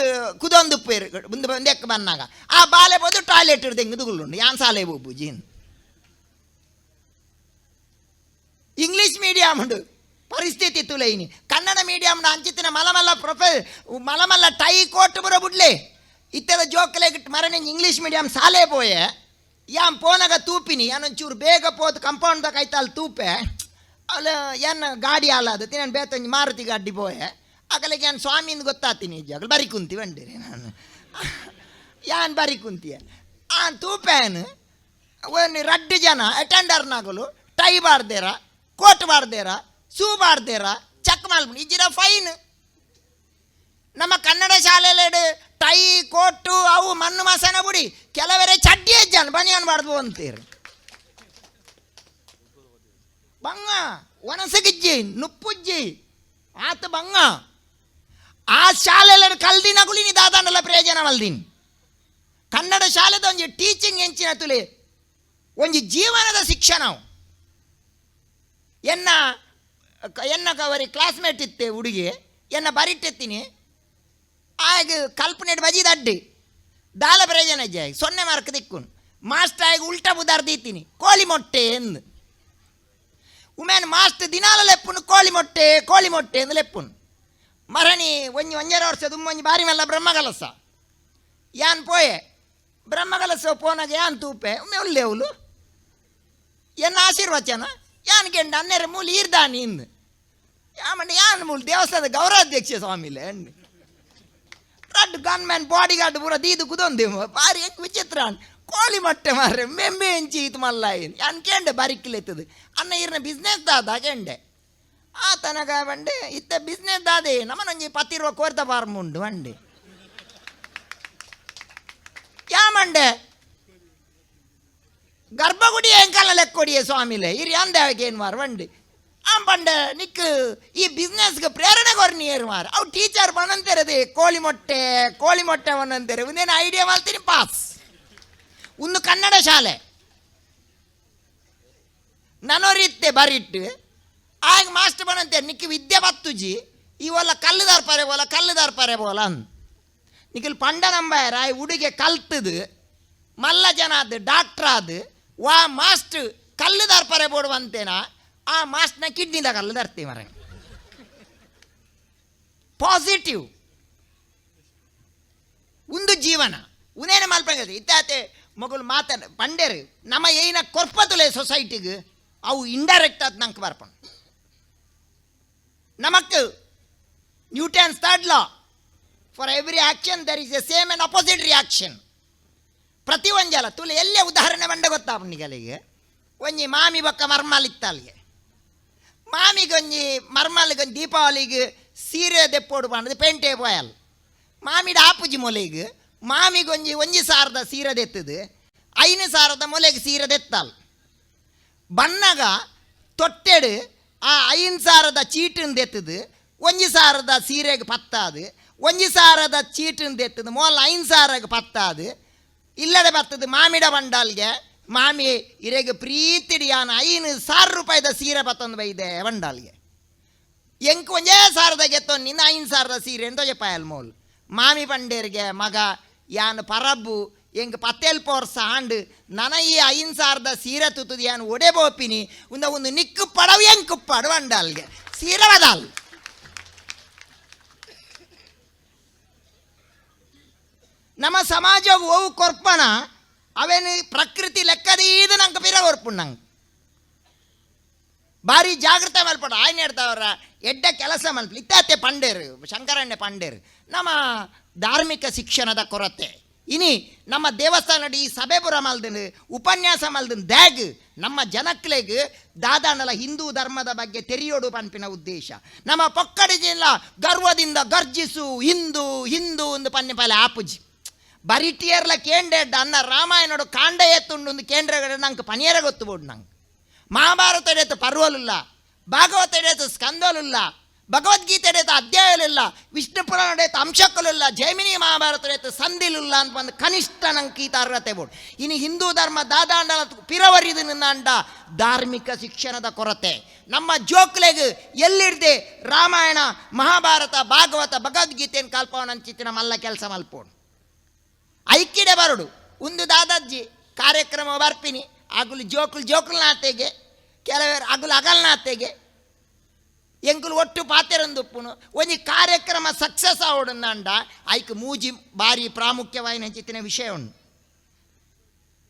ಕುದೊಂದು ಉಪ್ಪೇರು ಮುಂದೆ ಬಂದೆಕ್ಕ ಬನ್ನಾಗ ಆ ಬಾಲೆ ಬೋದು ಟಾಯ್ಲೆಟ್ ತೆಂಗು ದುಗುಲುಂಡು ಯಾನ್ ಸಾಲೆ ಬೋಬು ಜೀನ್ ಇಂಗ್ಲೀಷ್ ಮೀಡಿಯಂ ಉಂಡು ಪರಿಸ್ಥಿತಿ ತುಲೈನಿ ಕನ್ನಡ ಮೀಡಿಯಂನ ಅಂಚಿತ್ತಿನ ಮಲಮಲ್ಲ ಪ್ರೊಫೆ ಮಲಮಲ್ಲ ಟೈ ಕೋಟ್ ಬರೋ ಬುಡ್ಲೆ. ಇತ್ತೆದ ಜೋಕಲೆ ಮರನೆ ಇಂಗ್ಲೀಷ್ ಮೀಡಿಯಂ ಸಾಲೆ ಪೋಯೆ. ಯಾನ್ ಪೋನಾಗ ತೂಪಿನಿ, ಯಾನೊಂಚೂರು ಬೇಗ ಪೋದು ಕಂಪೌಂಡ್ದಾಗ ಐತಲ್ ತೂಪೆ. ಅಲ್ಲ ಏನ್ ಗಾಡಿ ಅಲ್ಲದು ತಿನ್ನ ಬೇತೊಂಜಿ ಮಾರುತಿ ಗಾಡಿ ಪೋಯೆ. ಅಕಲಿಗೆ ಏನು ಸ್ವಾಮಿಂದ ಗೊತ್ತಾತೀನಿ ಜಗಳ ಬರಿ ಕುಂತಿ ಬಂಡಿರಿ ನಾನು. ಯಾನ್ ಬರಿ ಕುಂತಿಯ? ಆ ತೂಪೇನು ಒಂದು ರಡ್ಡು ಜನ ಅಟೆಂಡರ್ನಾಗಲು ಟೈ ಬಾರ್ದೇರ. ಕೋಟ್ ಬಾರ್ದೇರ ಶೂ ಬಾರ್ದೇರ ಚೆಕ್ ಮಾಡ್ಬಿಡಿ. ಇಜ್ಜಿರ ಫೈನ್ ನಮ್ಮ ಕನ್ನಡ ಶಾಲೆಯಲ್ಲಿ ಟೈ, ಕೋಟು, ಅವು, ಮಣ್ಣು, ಮಸನ ಬಿಡಿ. ಕೆಲವರೇ ಚಡ್ಡಿ ಹೆಜ್ಜನ್ ಬನಿಯನ್ ಬಾರ್ದು ಅಂತೀರಿ. ಬಂಗ ಒಣಸಗಿಜ್ಜಿ, ನುಪ್ಪುಜ್ಜಿ. ಆತ ಬಂಗ ಆ ಶಾಲೆಯಲ್ಲಿ ಕಲ್ದಿನಗುಲಿ ನೀ ದಾದಾಂಡಲ ಪ್ರಯೋಜನ ಮಲ್ದಿನ್ ಕನ್ನಡ ಶಾಲೆದ ಒಂಜಿ ಟೀಚಿಂಗ್ ಎಂಚಿನ ತುಲಿ, ಒಂಜಿ ಜೀವನದ ಶಿಕ್ಷಣ. ಎನ್ನ ಎನ್ನ ಕವರಿ ಕ್ಲಾಸ್ಮೇಟ್ ಇತ್ತೆ ಹುಡುಗಿ, ಎನ್ನ ಬರಿಟ್ಟೆತ್ತೀನಿ ಆಗ ಕಲ್ಪನೆ ಬಜಿ ದಡ್ಡಿ ದಾಲ ಪ್ರಯೋಜನ ಜಾಯ್ ಸೊನ್ನೆ ಮಾರ್ಕ್ ದಿಕ್ಕುನು ಮಾಸ್ಟರ್ ಆಗಿ ಉಲ್ಟಾ ಬುದಾರ್ದೀತೀನಿ ಕೋಳಿ ಮೊಟ್ಟೆ ಎಂದು. ಉಮೇನ್ ಮಾಸ್ಟರ್ ದಿನಾಲ ಲೆಪ್ಪುನು ಕೋಳಿ ಮೊಟ್ಟೆ ಕೋಳಿ ಮೊಟ್ಟೆ ಎಂದು ಲೆಪ್ಪುನು ಮರಣಿ ಒಂಜಿ ಒಂಜರ ವರ್ಷ ಒಂಜಿ ಬಾರಿ ಮೇಲ ಬ್ರಹ್ಮಗಲಸ. ಯಾನ್ ಪೋಯೆ? ಬ್ರಹ್ಮಗಲಸ ಪೋನಾಗ ಯಾನ್ ತೂಪೆ? ಒಮ್ಮೆ ಅವಳು ಎನ್ನ ಆಶೀರ್ವಚನ? ಯಾನ್ ಕೆಂಡ ಅನ್ನೆರ ಮೂಲಿ ಈರ್ದಾನಿ ಇಂದು ಯಾಮಂಡ ಯಾನ್ ಮೂಲ? ದೇವಸ್ಥಾನದ ಗೌರವಾಧ್ಯಕ್ಷ ಸ್ವಾಮಿಲೆ ಅಂಡು ರಡ್ ಗನ್ಮ್ಯಾನ್ ಬಾಡಿ ಗಾರ್ಡ್ ಪೂರ ದೀದು ಕುದೊಂದೇಮ ಬಾರಿ ಹೆಂಗ್ ವಿಚಿತ್ರ ಅನ್. ಕೋಳಿ ಮೊಟ್ಟೆ ಮಾರ್ರೆ, ಮೆಂಬೆ ಹೆಂಚಿ ಇದು ಮಲ್ಲ ಏನು? ಯಾನ್ ಕೇಂಡೆ ಬರಿಕ್ಲೆತ್ತದು ಅನ್ನ ಇರ್ನ ಬಿಸ್ನೆಸ್ ದಾದ ಕೆಂಡೆ. ಆ ತನಕ ಬಂಡೆ ಇತ್ತ ಬಿಸ್ನೆಸ್ ದಾದೆ ನಮ್ಮನೊಂಜಿ ಪತ್ತಿರುವ ಕೋರ್ತ ಫಾರ್ಮ್ ಉಂಡು ಬಂಡೆ ಯಾ ಮಂಡೆ ಗರ್ಭಗುಡಿ ಎಂಕಲ್ಲ ಲೆಕ್ಕೊಡಿಯೇ ಸ್ವಾಮಿಲೆ ಇರಿ ಅಂದೇವಕ್ಕೆ ಏನು ಮಾರು ಬಂಡಿ ಆ ಪಂಡೆ ನಿಕ್ ಈ ಬಿಸ್ನೆಸ್ಗೆ ಪ್ರೇರಣೆ ಕೊರ್ನಿ ಏರು ಮಾರು ಅವು ಟೀಚರ್ ಬನ್ನಂತೆರದೆ ಕೋಳಿ ಮೊಟ್ಟೆ ಕೋಳಿ ಮೊಟ್ಟೆ ಬನ್ನಂತೆರೆ ಒಂದೇನು ಐಡಿಯಾ ಮಾಡ್ತೀನಿ ಪಾಸ್ ಒಂದು ಕನ್ನಡ ಶಾಲೆ ನನೊರಿತ್ತೆ ಬರಿಟ್ಟು ಆಗ ಮಾಸ್ಟರ್ ಬನ್ನಂತೆ ನಿಕ್ ವಿದ್ಯೆ ಬತ್ತುಜಿ ಇವಲ್ಲ ಕಲ್ಲುದಾರ್ ಪರೆ ಬೋಲ ಕಲ್ಲುದಾರ್ ಪರೆ ಬೋಲ ಅಂದ್ ನಿಖಿಲ್ ಪಂಡ ನಂಬಾಯರ ಈ ಹುಡುಗೆ ಕಲ್ತದು ಮಲ್ಲ ಜನ ಅದು ಡಾಕ್ಟ್ರ್ ಅದು ವಾ ಮಾಸ್ಟ್ ಕಲ್ಲು ದರ್ಪರೆ ಬೋಡುವಂತೇನ, ಆ ಮಾಸ್ಟ್ನ ಕಿಡ್ನಿದ ಕಲ್ಲು ದರ್ತಿ ಮರ ಪಾಸಿಟಿವ್ ಒಂದು ಜೀವನ. ಉನೇನ ಮಲ್ಪಂಗದ ಇತ್ತಾತೆ ಮಗಳು ಮಾತಾಡ ಪಂಡೇರು ನಮ್ಮ ಏನ ಕೊರ್ಪತುಲೆ ಸೊಸೈಟಿಗೆ, ಅವು ಇಂಡೈರೆಕ್ಟ್ ಆದ ನಂಗೆ ಬರ್ಪಣ ನಮಕ್ Newton third law for every action there is a same and opposite reaction ಪ್ರತಿ ಒಂಜಲ ತುಲೆ ಎಲ್ಲೇ ಉದಾಹರಣೆ ಬಂಡ ಗೊತ್ತಾ ಅವನಿಗಲಿಗೆ ಒಂಜಿ ಮಾಮಿ ಬೊಕ್ಕ ಮರ್ಮಲ್ ಅಲ್ಲಿಗೆ ಮಾಮಿಗೊಂಜಿ ಮರ್ಮಲ್ಗೆ ದೀಪಾವಳಿಗೆ ಸೀರೆ ದೆಪ್ಪೋಡು ಬಂಡದು ಪೇಂಟೆ ಪೋಯಲ್. ಮಾಮಿಡ ಆಪುಜಿ ಮೊಲೆಗೆ ಮಾಮಿಗೊಂಜಿ ಒಂಜಿ ಸಾವಿರದ ಸಾರದ ಸೀರೆ ದೆತ್ತದು, ಐನು ಸಾರದ ಮೊಲೆಗೆ ಸೀರೆ ದೆತ್ತಲ್. ಬಣ್ಣಗ ತೊಟ್ಟೆಡು ಆ ಐನ್ ಸಾರದ ಚೀಟನ್ ದೆತ್ತದು, ಒಂಜಿ ಸಾರದ ಸೀರೆಗೆ ಪತ್ತಾದು, ಒಂಜಿ ಸಾರದ ಚೀಟನ್ ದೆತ್ತದು ಮೊಲ್ಲ ಐನ್ ಸಾರಗೆ ಪತ್ತಾದು ಇಲ್ಲಡೆ ಬರ್ತದೆ ಮಾಮಿಡ ಬಂಡಾಲ್ಗೆ ಮಾಮಿ ಇರೆಗೆ ಪ್ರೀತಿಡಿ ಯಾನ ಐನು ಸಾವಿರ ರೂಪಾಯಿದ ಸೀರೆ ಬತ್ತೊಂದು ಬೈದೆ ಬಂಡಾಲ್ಗೆ ಎಂಕ್ ಒಂಜೇ ಸಾರದ ಗೆತ್ತೊಂದು ನಿನ್ನ ಐನ್ ಸಾರದ ಸೀರೆ ಅಂತ ಪಾಯಲ್ ಮೋಲ್ ಮಾಮಿ ಪಂಡೇರ್ಗೆ ಮಗ ಯಾನ್ ಪರಬ್ಬು ಎಂಗ್ ಪತ್ತೇಲ್ ಪೋರ್ಸ ಆಂಡ್ ನನ ಈ ಐನ್ ಸಾರದ ಸೀರೆ ತುತ್ತದು ಯಾನ್ ಒಡೆ ಬೋಪಿನಿ ಉಂದ ಒಂದು ನಿಕ್ಕು ಪಡವು ಎಂಕ್ ಪಡು ಬಂಡಾಲ್ಗೆ ಸೀರೆ ಬದಲ್ ನಮ್ಮ ಸಮಾಜವು ಓವು ಕೊರ್ಪಣ ಅವೇನು ಪ್ರಕೃತಿ ಲೆಕ್ಕದೀದ ನಂಗೆ ಬೀರ ಕೊರ್ಪುಂಡು ನಂಗೆ. ಭಾರಿ ಜಾಗೃತ ಮಲ್ಪಡ ಆಯ್ನ ಹೇಳ್ತಾವ್ರ ಎಡ್ಡ ಕೆಲಸ ಮಲ್ಪ ಇತ್ತಾತೆ ಪಂಡೇರು ಶಂಕರಣ್ಣ ಪಂಡೇರು. ನಮ್ಮ ಧಾರ್ಮಿಕ ಶಿಕ್ಷಣದ ಕೊರತೆ. ಇನಿ ನಮ್ಮ ದೇವಸ್ಥಾನ ಈ ಸಭೆ ಬುರ ಮಲ್ದಿನ, ಉಪನ್ಯಾಸ ಮಲ್ದಿನ ದ್ಯಾಗ್, ನಮ್ಮ ಜನಕ್ಲೆಗ್ ದಾದಾನಲ ಹಿಂದೂ ಧರ್ಮದ ಬಗ್ಗೆ ತೆರೆಯೋಡು ಪನ್ಪಿನ ಉದ್ದೇಶ. ನಮ್ಮ ಪೊಕ್ಕಡಿಜಿಲ್ಲ ಗರ್ವದಿಂದ ಗರ್ಜಿಸು ಹಿಂದೂ ಹಿಂದೂ ಒಂದು ಪನ್ನೆ ಆಪುಜಿ. ಬರಿಟಿಯರ್ಲ ಕೇಂಡೆಡ್ಡ ಅನ್ನ ರಾಮಾಯಣಡು ಕಾಂಡ ಎತ್ತುಂಡು ಒಂದು ಕೇಂದ್ರ ನಂಗೆ ಪನಿಯರ ಗೊತ್ತುಬೋಡು ನಂಗೆ. ಮಹಾಭಾರತ ಎಡೆತು ಪರ್ವಲಿಲ್ಲ, ಭಾಗವತ ಎಡೆತು ಸ್ಕಂದಲಿಲ್ಲ, ಭಗವದ್ಗೀತೆ ಎಡೆತು ಅಧ್ಯಾಯಲಿಲ್ಲ ವಿಷ್ಣು ಪುರಾಣ ಎಡೆತು ಅಂಶಕ್ಕಲಿಲ್ಲ ಜೈಮಿನಿ ಮಹಾಭಾರತ ಎಡೆತು ಸಂದಿಲಿಲ್ಲ ಅಂತ ಬಂದು ಕನಿಷ್ಠ ನಂಗೆ ಈತ ಅರ್ಹತೆ ಬೋಡು. ಇನ್ನು ಹಿಂದೂ ಧರ್ಮ ದಾದಾಂಡ ಪಿರವರಿದು ನಿನ್ನಂಡ ಧಾರ್ಮಿಕ ಶಿಕ್ಷಣದ ಕೊರತೆ. ನಮ್ಮ ಜೋಕ್ಲೆಗ್ ಎಲ್ಲಿರ್ದೆ ರಾಮಾಯಣ, ಮಹಾಭಾರತ, ಭಾಗವತ ಭಗವದ್ಗೀತೆಯನ್ನು ಕಲ್ಪವನಂಚಿತ್ತಿನ ಮಲ್ಲ ಕೆಲಸ ಮಲ್ಪೋಡು. ಐಕ್ಯಡೆ ಬರಡು. ಒಂದು ದಾದಾಜ್ಜಿ ಕಾರ್ಯಕ್ರಮ ಬರ್ಪಿನಿ. ಅಗುಲು ಜೋಕುಲು ಜೋಕುಲ್ನಾತೆಗೆ, ಕೆಲವರು ಅಗುಲು ಅಗಲ್ ನಾತೆಗೆ ಎಂಕುಲು ಒಟ್ಟು ಪಾತೆರಂದುಪ್ಪುನು. ಒಂಜಿ ಕಾರ್ಯಕ್ರಮ ಸಕ್ಸಸ್ ಆವಡನ್ನಂಡ ಐಕ್ ಮೂಜಿ ಬಾರಿ ಪ್ರಾಮುಖ್ಯವಾಯಿನ ಚಿತ್ತಿನ ವಿಷಯ ಉಂಡು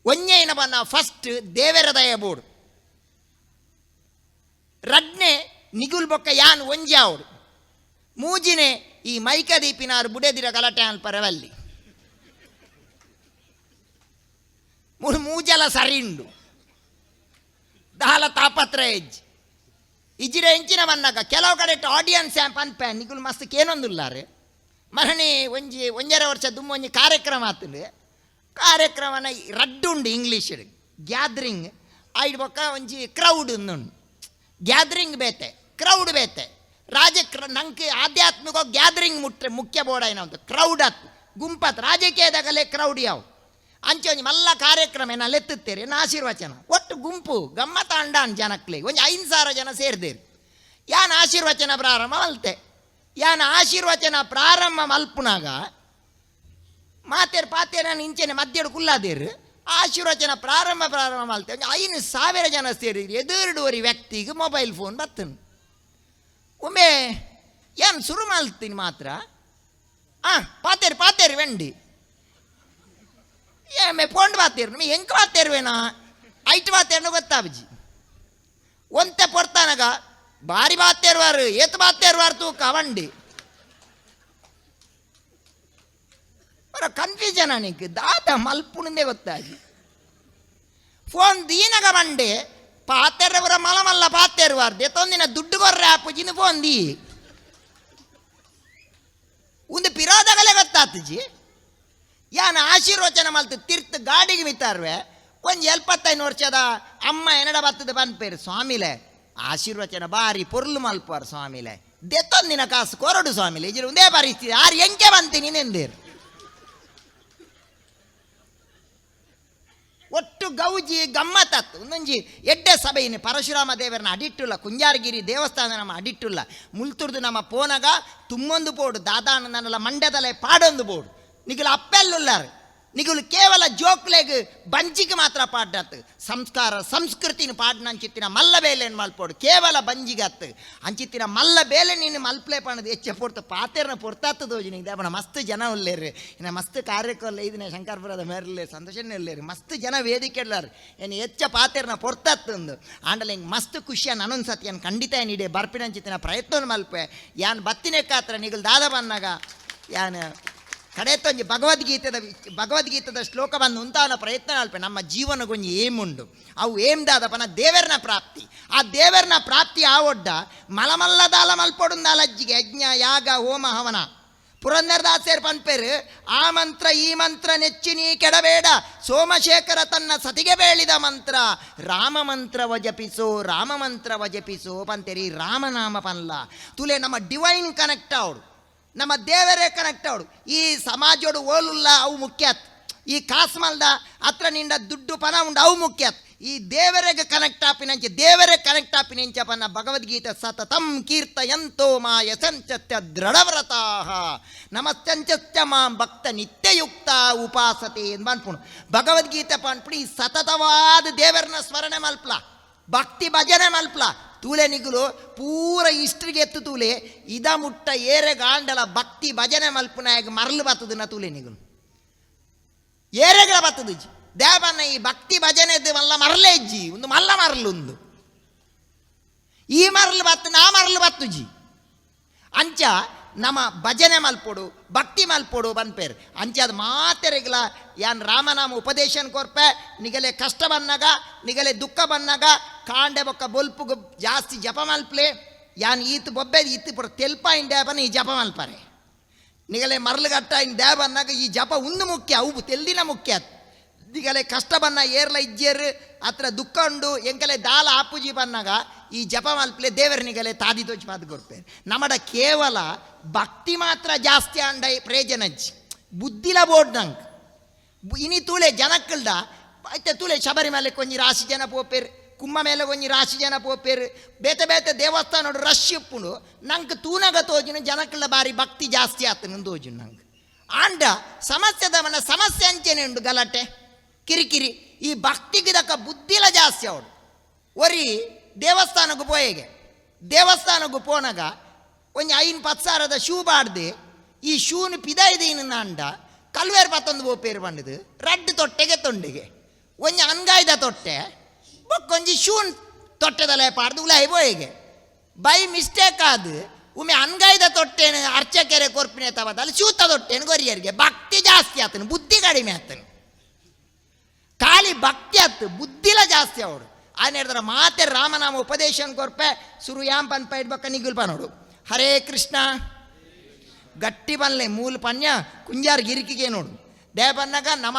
ಒಂಜೈನ ಬನ್ನ ಫಸ್ಟ್ ದೇವರ ದಯ ಬೋಡು ರಡ್ನೆ ನಿಗುಲ್ ಬೊಕ್ಕ ಯಾನ್ ಒಂಜಿ ಆವಡು. ಮೂಜಿನೆ ಈ ಮೈಕ ದೀಪಿನಾರು ಬುಡೆದಿರ ಗಲಾಟೆ ಅನ್ಪರವಲ್ಲಿ ಮೂರು ಮೂಜಲ ಸರಿಂಡು. ದಹಲ ತಾಪತ್ರ ಇಜ್ಜಿ ಇಜ್ಜಿರ ಎಂಚಿನ ಬಂದಾಗ ಕೆಲವು ಕಡೆ ಆಡಿಯನ್ಸ್ ಪನ್ಪೆ ನಿಗುಲು ಮಸ್ತ್ ಕೇನೊಂದುಲ್ಲಾರೆ. ಮರಣಿ ಒಂಜಿ ಒಂಜರ ವರ್ಷ ದುಮ್ಮ ಒಂಜಿ ಕಾರ್ಯಕ್ರಮ ಆತುಂಡು ಕಾರ್ಯಕ್ರಮನ ರಡ್ಡುಂಡು ಇಂಗ್ಲೀಷ್ ಗ್ಯಾದ್ರಿಂಗ್ ಐಡ್ ಬೊಕ್ಕ ಒಂಜಿ ಕ್ರೌಡ್ ಉಂದುಂಡು. ಗ್ಯಾದ್ರಿಂಗ್ ಬೇತೆ. ಕ್ರೌಡ್ ಬೇತೆ. ರಾಜಕ್ರ ನಂಗೆ ಆಧ್ಯಾತ್ಮಿಕ ಗ್ಯಾದ್ರಿಂಗ್ ಮುಟ್ರೆ ಮುಖ್ಯ ಬೋಡಾಯಿನ ಒಂದು ಕ್ರೌಡ್ ಆತ್. ಗುಂಪತ್. ರಾಜಕೀಯದಾಗಲೇ ಕ್ರೌಡ್ ಯಾವು? ಅಂಚೆ ಮಲ್ಲ ಕಾರ್ಯಕ್ರಮ ನಾನು ಲೆತ್ತುತ್ತೇರಿ ನಾ ಆಶೀರ್ವಚನ? ಒಟ್ಟು ಗುಂಪು ಗಮ್ಮತ್ತ ಅಂಡಾನ್ ಜನಕ್ಕೆ ಒಂದು ಐದು ಸಾವಿರ ಜನ ಸೇರಿದೇರಿ. ಯಾನ್ ಆಶೀರ್ವಚನ ಪ್ರಾರಂಭ ಮಲ್ತೆ? ಯಾನ್ ಆಶೀರ್ವಚನ ಪ್ರಾರಂಭ ಮಲ್ಪುನಾಗ ಮಾತೇರು ಪಾತೇರ ಇಂಚೆನೆ ಮಧ್ಯಡು ಕುಲ್ಲಾದೇರು, ಆಶೀರ್ವಚನ ಪ್ರಾರಂಭ ಪ್ರಾರಂಭ ಮಲ್ತೆ. ಒಂಜಿ ಐದು ಸಾವಿರ ಜನ ಸೇರಿ ಎದುರುಡುವರಿ ವ್ಯಕ್ತಿಗೆ ಮೊಬೈಲ್ ಫೋನ್ ಬತ್ತನು ಒಮ್ಮೆ ಏನು ಶುರು ಮಲ್ತೀನಿ ಮಾತ್ರ? ಆ, ಪಾತೇರು ಪಾತೇರು, ವೆಂಡಿ. ಏಮೆ ಪೋಂಡ್ ಪಾತೇರು ನಿಮಗೆ ಹೆಂಗೆ ಪಾತೇರುವೇನಾ ಐಟ್ ಪಾತೇರ್ನು ಗೊತ್ತಾಬಜಿ ಒಂತೆ ಪೊರ್ತಾನಗ ಬಾರಿ ಬಾತೇರುವಾರು ಏತ್ ಬಾತೇರುವಾರು ತೂಕ ವಂಡಿ ಬರ ಕನ್ಫ್ಯೂಷನ್ ಅನಿಕ್ ದಾದ ಮಲ್ಪುಣಂದೇ ಗೊತ್ತಾಜಿ ಫೋನ್ ದೀನಗ ಬಂಡೆ ಪಾತೆರವರ ಮಲಮಲ್ಲ ಪಾತೆರುವಾರ್ದೆ ತೊಂದಿನ ದುಡ್ಡು ಕೊರ್ರೆ ಆಪುಜಿನ ಫೋನ್ ದೀ ಒಂದು ಪಿರಾದಗಲೇ ಗೊತ್ತಾತಜಿ ಯಾನ ಆಶೀರ್ವಚನ ಮಲ್ತು ತೀರ್ಥ ಗಾಡಿಗೆ ಮಿತಾರ್ವೆ ಒಂಜಿ ಎಲ್ಪತ್ತೈದು ವರ್ಷದ ಅಮ್ಮ ಎನಡ ಬತ್ತದ ಬಂದ್ಪೇರು ಸ್ವಾಮಿಲೆ. ಆಶೀರ್ವಚನ ಬಾರಿ ಪೊರ್ಲು ಮಲ್ಪಾರ್ ಸ್ವಾಮಿಲೆ. ದೆತ್ತೊಂದಿನ ಕಾಸು ಕೊರಡು ಸ್ವಾಮಿಲೆ ಇದ್ರ ಒಂದೇ ಪರಿಸ್ಥಿತಿ ಯಾರು ಎಂಕೆ ಬಂತೀನಿ ನಿಂದಿರು. ಒಟ್ಟು ಗೌಜಿ, ಗಮ್ಮತ್ತತ್ತು. ಒಂದೊಂಜಿ ಎಡ್ಡೆ ಸಭೆಯನ್ನು ಪರಶುರಾಮ ದೇವರನ್ನ ಅಡಿಟ್ಟುಲ್ಲ ಕುಂಜಾರಗಿರಿ ದೇವಸ್ಥಾನ ನಮ್ಮ ಅಡಿಟ್ಟುಲ್ಲ ಮುಲ್ತುರ್ದು ನಮ್ಮ ಪೋನಗ ತುಂಬೊಂದು ಬೋಡು ದಾದಾನ ನನ್ನಲ ಮಂಡ್ಯದಲ್ಲೇ ಪಾಡೊಂದು ಬೋಡು ನಿಗುಲು ಅಪ್ಪೆಲ್ಲುಲ್ಲಾರು. ನಿಗುಲು ಕೇವಲ ಜೋಕ್ಲೆಗ್ ಬಂಜಿಗೆ ಮಾತ್ರ ಪಾಡ್ಡತ್ತು ಸಂಸ್ಕಾರ, ಸಂಸ್ಕೃತಿನ ಪಾಡ್ನ ಅಂಚಿತ್ತಿನ ಮಲ್ಲ ಬೇಲೆನ್ ಮಲ್ಪೋಡು. ಕೇವಲ ಬಂಜಿಗತ್ತು ಅಂಚಿತ್ತಿನ ಮಲ್ಲ ಬೇಲೆ ನೀನು ಮಲ್ಪಲೆ ಪಣದು ಹೆಚ್ಚೆ ಪೊರ್ತು ಪಾತೆರ್ನ ಪೊರ್ತಾತ್ತು ದೋಜಿ ನಿಂಗೆ. ದೇವನ ಮಸ್ತ್ ಜನ ಉಲ್ಲೇರಿ. ಇನ್ನು ಮಸ್ತ್ ಕಾರ್ಯಕ್ರಮ ಇದನ್ನ ಶಂಕರ್ಪುರದ ಮೇರಲ್ಲೇ ಸಂತೋಷನೇ ಉಲ್ಲೇರಿ. ಮಸ್ತ್ ಜನ ವೇದಿಕೆ ಇಡ್ಲಾರು ಏನು ಹೆಚ್ಚ ಪಾತೆರ್ನ ಪೊರ್ತತ್ತೊಂದು. ಆಂಡಲ ಹಿಂಗೆ ಮಸ್ತ್ ಖುಷಿಯ ನನೊಂದು ಸತಿ ಏನು ಖಂಡಿತ ಏನಿದೆ ಬರ್ಪಿನಂಚಿತ್ತಿನ ಪ್ರಯತ್ನ ಮಲ್ಪೆ. ಯಾನ್ ಬತ್ತಿನ ಕಾತ್ರ ನಿಗಲ್ ದಾದ ಬಂದಾಗ, ಯಾನ್ ಕಡೆತೊಂಜಿ ಭಗವದ್ಗೀತೆದ ಭಗವದ್ಗೀತೆದ ಶ್ಲೋಕ ಶ್ಲೋಕವನ್ನು ಉಂತಾನ ಪ್ರಯತ್ನ ಅಲ್ಪ ನಮ್ಮ ಜೀವನಗೊಂಜಿ ಏಮುಂಡು. ಅವು ಏಮ್ ದಾದಪನ ದೇವರನ ಪ್ರಾಪ್ತಿ. ಆ ದೇವರನ ಪ್ರಾಪ್ತಿ ಆ ಒಡ್ಡ. ಮಲಮಲ್ಲದಾಲ ಮಲ್ಪೊಡುಂದಾಲಜ್ಜಿಗೆ ಯಜ್ಞ, ಯಾಗ, ಹೋಮ, ಹವನ. ಪುರಂದರದಾಸೇರ್ ಪನ್ಪೇರು ಆ ಮಂತ್ರ, ಈ ಮಂತ್ರ ನೆಚ್ಚಿನಿ ಕೆಡಬೇಡ. ಸೋಮಶೇಖರ ತನ್ನ ಸತಿಗೆ ಬೇಳಿದ ಮಂತ್ರ, ರಾಮ ಮಂತ್ರವ ಜಪಿಸೋ ರಾಮ ಮಂತ್ರವ ಜಪಿಸೋ ಪಂತೇರಿ ರಾಮನಾಮ ಪನ್ಲ. ತುಲೆ ನಮ್ಮ ಡಿವೈನ್ ಕನೆಕ್ಟ್ ಅವಡು ನಮ್ಮ ದೇವರೇ ಕನೆಕ್ಟ್ ಅವಳು ಈ ಸಮಾಜೋಡು ಓಲುಲ್ಲ, ಅವು ಮುಖ್ಯತ್. ಈ ಕಾಸ್ಮಲ್ದ ಅತ್ರ ನಿಂಡ ದುಡ್ಡು ಪನ ಉಂಡು, ಅವು ಮುಖ್ಯತ್. ಈ ದೇವರಿಗೆ ಕನೆಕ್ಟ್ ಆಪಿನಂಚೆ ದೇವರೇ ಕನೆಕ್ಟ್ ಆಪಿನಂಚ ಪನ್ನ ಭಗವದ್ಗೀತೆ ಸತತಂ ಕೀರ್ತಯಂತೋ ಮಾ ಯಸಂಚತ್ಯ ದೃಢವ್ರತಾಹ. ನಮಸ್ತಂಚತ್ಯ ಮಾಂ ಭಕ್ತ ನಿತ್ಯಯುಕ್ತ ಉಪಾಸತೆ ಎಂದು ಅನ್ಪುಣು ಭಗವದ್ಗೀತೆ ಪನ್ಪುಡಿ ಸತತವಾದ ದೇವರನ್ನ ಸ್ಮರಣೆ ಮಲ್ಪ್ಲ. ಭಕ್ತಿ ಭಜನೆ ಮಲ್ಪ್ಲ. ತೂಲೆ ನಿಗುಲು, ಪೂರ ಇಷ್ಟ್ರಿಗೆ ಎತ್ತು ತೂಲೆ, ಇದ ಮುಟ್ಟ ಏರೆ ಗಾಂಡಲ, ಭಕ್ತಿ ಭಜನೆ ಮಲ್ಪುನಾಗ ಮರಲು ತೂಲೆ ನಿಗುಲು. ಏರೆಗಳ ಬತ್ತದು ದೇವನ ಈ ಭಕ್ತಿ ಭಜನೆ ಮಲ್ಲ ಮರಲೇ ಇಜ್ಜಿ, ಒಂದು ಮಲ್ಲ ಮರಲು ಒಂದು. ಈ ಮರಲು ಬತ್ತು ನಾ ಮರಲು ಬತ್ತು ಜಿ ಅಂಚ ನಮ್ಮ ಭಜನೆ ಮಲ್ಪೊಡು ಭಕ್ತಿ ಮಲ್ಪೊಡು ಬನ್ಪೇರು ಅಂಚೆ ಅದು ಮಾತೆರೆಗ್ಲ ಯಾನ್ ರಾಮನಾಮ ಉಪದೇಶನ್ ಕೊರ್ಪೆ, ನಿಗಲೆ ಕಷ್ಟ ಬಂದಾಗ, ನಿಗಲೆ ದುಃಖ ಬಂದಾಗ, ಕಾಂಡೆ ಬೊಕ್ಕ ಬೊಲ್ಪುಗು ಜಾಸ್ತಿ ಜಪ ಮಲ್ಪಲೆ ಯಾನ್ ಈತ್ ಬೊಬ್ಬೆ ಈತ ಪುರ ತೆಲ್ಪ ಇಂಡ್ಯಾಪನ ಈ ಜಪ ಮಲ್ಪರೆ ನಿಗಲೆ ಮರಳುಗಟ್ಟ ಇನ್ ದ್ಯಾ ಅನ್ನಾಗ ಈ ಜಪ ಒಂದು ಮುಖ್ಯ, ಅವು ತೆಲ್ಲಿನ ಮುಖ್ಯ ನಿಗಲೆ ಕಷ್ಟ ಬನ್ನ ಏರ್ಲ ಇಜ್ಜೇರು ಹತ್ರ ದುಃಖ ಉಂಡು ಎಂಕಲೆ ದಾಲ ಆಪುಜಿ ಬನ್ನಾಗ ಈ ಜಪ ಮಲ್ಪಲೆ ದೇವರನಿಗಲೆ ತಾದಿ ತೋಚಿ ಪಾದ ಕೊಡ್ಪೇರು ನಮ್ಮಡ ಕೇವಲ ಭಕ್ತಿ ಮಾತ್ರ ಜಾಸ್ತಿ ಅಂಡ ಪ್ರಯೋಜನಜ್ಜಿ ಬುದ್ಧಿಲ ಬೋರ್ಡ್ ನಂಗೆ ಇನಿ ತೂಳೆ ಜನಕ್ಕಲ್ದ ಐತೆ ತೂಳೆ ಶಬರಿಮಲೆ ಕೊಂಜಿ ರಾಶಿ ಜನ ಪೋಪೇರು ಕುಂಭ ಮೇಲೆ ಕೊಂಜಿ ರಾಶಿ ಜನ ಪೋಪೇರು ಬೇತೆ ಬೇತೆ ದೇವಸ್ಥಾನ ರಶ್ ಇಪ್ಪುಂಡು ನಂಗೆ ತೂನಗ ತೋಜಿನ ಜನಕ್ಕಲ್ದ ಬಾರಿ ಭಕ್ತಿ ಜಾಸ್ತಿ ಆತನ ತೋಜು ನಂಗೆ ಆಂಡ ಸಮಸ್ಯೆದವನ ಸಮಸ್ಯೆ ಅಂಚೆನೆ ಉಂಡು ಗಲಾಟೆ ಕಿರಿಕಿರಿ, ಈ ಭಕ್ತಿಗಿದಕ್ಕ ಬುದ್ಧಿಲ ಜಾಸ್ತಿ ಅವಳು ಒರಿ ದೇವಸ್ಥಾನಕ್ಕೆ ಪೋಯೆಗೆ ದೇವಸ್ಥಾನಕ್ಕೆ ಪೋನಾಗ ಒಂಜಿ ಐನ್ ಪತ್ಸಾರದ ಶೂ ಬಾಡ್ದೆ, ಈ ಶೂನು ಪಿದ ಇದೀನು ಅಂಡ ಕಲ್ವೇರ್ ಪತ್ತೊಂದು ಬೋಪೇರು ಬಂಡದು ರಡ್ ತೊಟ್ಟೆಗೆ ತೊಂಡಿಗೆ. ಒಂಜಿ ಅನ್ಗಾಯ್ದ ತೊಟ್ಟೆ, ಬೊಕ್ಕೊಂಜಿ ಶೂನ್ ತೊಟ್ಟೆದಲ್ಲ ಪಾಡ್ದು, ಉಲಾಯಿ ಬೋಯಿಗೆ ಬೈ ಮಿಸ್ಟೇಕ್ ಆದ್ ಒಮ್ಮೆ ಅನ್ಗಾಯ್ದ ತೊಟ್ಟೆನು ಅರ್ಚಕೆರೆ ಕೊರ್ಪಿನ ತವದಲ್ಲಿ ಶೂತ ತೊಟ್ಟೆನು ಗೊರಿಯರಿಗೆ, ಭಕ್ತಿ ಜಾಸ್ತಿ ಆತನು, ಬುದ್ಧಿ ಕಡಿಮೆ ಆತನು. ಖಾಲಿ ಭಕ್ತಿ ಆತು ಬುದ್ಧಿಲ ಜಾಸ್ತಿ ಅವಡು ಆಯ್ನ ಹೇಳಿದ್ರೆ ಮಾತೆ ರಾಮನಾಮ ಉಪದೇಶನ್ ಕೊರ್ಪೆ, ಸುರು ಯಾಂ ಪನ್ಪ ಇಡ್ಬೇಕ ನಿಗುಲ್ ನೋಡು. ಹರೇ ಕೃಷ್ಣ. ಗಟ್ಟಿ ಬನ್ಲೆ, ಮೂಲ ಪನ್ಯ, ಕುಂಜಾರ್ ಗಿರಿಕಿಗೆ ನೋಡು. ದೇ ಬನ್ನಾಗ ನಮ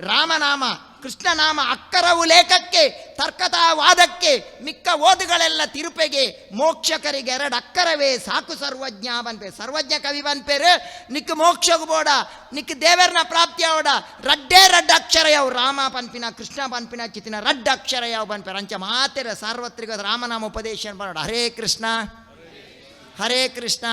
ರಾಮನಾಮ ಕೃಷ್ಣನಾಮ ಅಕ್ಕರವು ಲೇಖಕ್ಕೆ ತರ್ಕತಾ ವಾದಕ್ಕೆ ಮಿಕ್ಕ ಓದುಗಳೆಲ್ಲ ತಿರುಪೆಗೆ, ಮೋಕ್ಷಕರಿಗೆ ಎರಡು ಅಕ್ಕರವೇ, ಸಾಕು ಸರ್ವಜ್ಞ ಬನ್ಪೆ ಸರ್ವಜ್ಞ ಕವಿ ಬನ್ಪೇರು ನಿಕ್ ಮೋಕ್ಷಗು ಬೋಡ, ನಿಕ್ ದೇವರನ ಪ್ರಾಪ್ತಿ ಅವಡ ರಡ್ಡೇ ರಡ್ಡ ಅಕ್ಷರ ಯಾವ ರಾಮ ಪನ್ಪಿನ ಕೃಷ್ಣ ಪನ್ಪಿನ ಚಿತ್ತಿನ ರಡ್ಡ ಅಕ್ಷರ ಯಾವ ಬನ್ಪೇರು ಅಂಚ ಮಾತೆರ ಸಾರ್ವತ್ರಿಕ ರಾಮನಾಮ ಉಪದೇಶ ಮಾಡೋಣ ಹರೇ ಕೃಷ್ಣ ಹರೇ ಕೃಷ್ಣ.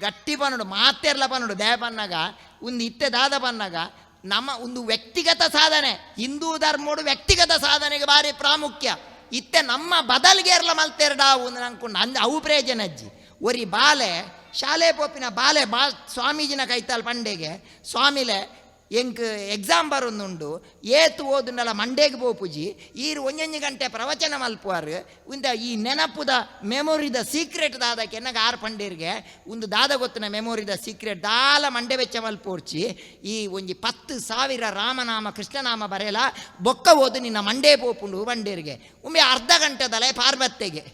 ಗಟ್ಟಿ ಪನ್ನುಡು ಮಾತೆರ್ಲ ಬನ್ನೋಡು ದೇ ಬನ್ನಾಗ ಒಂದು ಇತ್ತೆ ದಾದ ಪನ್ನಾಗ ನಮ್ಮ ಒಂದು ವ್ಯಕ್ತಿಗತ ಸಾಧನೆ. ಹಿಂದೂ ಧರ್ಮೋಡು ವ್ಯಕ್ತಿಗತ ಸಾಧನೆಗೆ ಭಾರಿ ಪ್ರಾಮುಖ್ಯ. ಇತ್ತೆ ನಮ್ಮ ಬದಲ್ಗೇರ್ಲ ಮಲ್ತೆರ್ಡಾವು ಅನ್ಕೊಂಡು ಅಂದ ಅವು ಪ್ರಯೋಜನ ಅಜ್ಜಿ ಒರಿ ಬಾಲೆ, ಶಾಲೆ ಪೋಪಿನ ಬಾಲೆ ಬಾ ಸ್ವಾಮೀಜಿನ ಕೈತಾಲ್ ಪಂಡೆಗೆ, ಸ್ವಾಮಿಲೆ ಎಂಕ್ ಎಕ್ಸಾಮ್ ಬರೋದುಂಡು ಏತು ಓದುಂಡಲ ಮಂಡೇಗೆ ಪೋಪುಜಿ ಈರು ಒಂಜೊಂಜಿ ಗಂಟೆ ಪ್ರವಚನ ಮಲ್ಪುವಾರು, ಉಂದ ಈ ನೆನಪುದ ಮೆಮೊರಿದ ಸೀಕ್ರೆಟ್ ದಾದಕ್ಕೆ ಎನ್ನಗ ಆರು ಪಂಡೇರಿಗೆ ಒಂದು ದಾದ ಗೊತ್ತಿನ ಮೆಮೊರಿದ ಸೀಕ್ರೆಟ್ ದಾಲ ಮಂಡೆ ವೆಚ್ಚ ಮಲ್ಪೋರ್ಚಿ, ಈ ಒಂಜಿ ಪತ್ತು ಸಾವಿರ ರಾಮನಾಮ, ಕೃಷ್ಣನಾಮ ಬರೆಯಲ, ಬೊಕ್ಕ ಓದು ನಿನ್ನ ಮಂಡೇ ಪೋಪುಂಡು ಮಂಡೇರಿಗೆ ಒಮ್ಮೆ ಅರ್ಧ ಗಂಟೆದಲೆ ಪಾರ್ಬತ್ತೆಗೆ